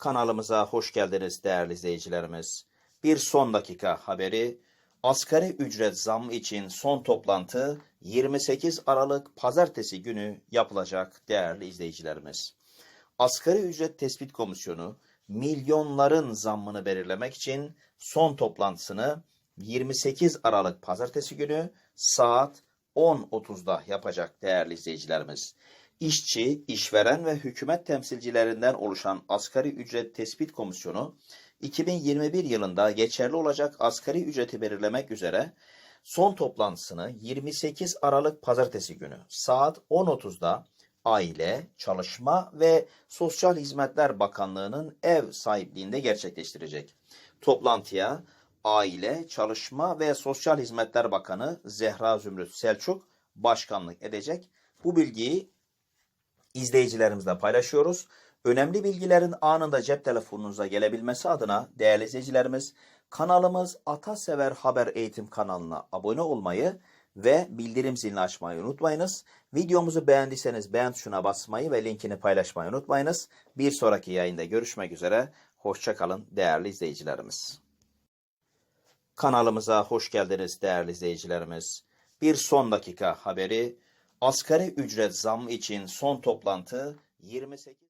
Kanalımıza hoş geldiniz değerli izleyicilerimiz. Bir son dakika haberi. Asgari ücret zammı için son toplantı 28 Aralık Pazartesi günü yapılacak değerli izleyicilerimiz. Asgari ücret tespit komisyonu milyonların zammını belirlemek için son toplantısını 28 Aralık Pazartesi günü saat 10.30'da yapacak değerli izleyicilerimiz. İşçi, işveren ve hükümet temsilcilerinden oluşan Asgari Ücret Tespit Komisyonu 2021 yılında geçerli olacak asgari ücreti belirlemek üzere son toplantısını 28 Aralık Pazartesi günü saat 10.30'da Aile, Çalışma ve Sosyal Hizmetler Bakanlığı'nın ev sahipliğinde gerçekleştirecek. Toplantıya Aile, Çalışma ve Sosyal Hizmetler Bakanı Zehra Zümrüt Selçuk başkanlık edecek. Bu bilgiyi izleyicilerimizle paylaşıyoruz. Önemli bilgilerin anında cep telefonunuza gelebilmesi adına değerli izleyicilerimiz kanalımız Atasever Haber Eğitim kanalına abone olmayı ve bildirim zilini açmayı unutmayınız. Videomuzu beğendiyseniz beğen tuşuna basmayı ve linkini paylaşmayı unutmayınız. Bir sonraki yayında görüşmek üzere. Hoşçakalın değerli izleyicilerimiz. Kanalımıza hoş geldiniz değerli izleyicilerimiz. Bir son dakika haberi. Asgari ücret zammı için son toplantı 28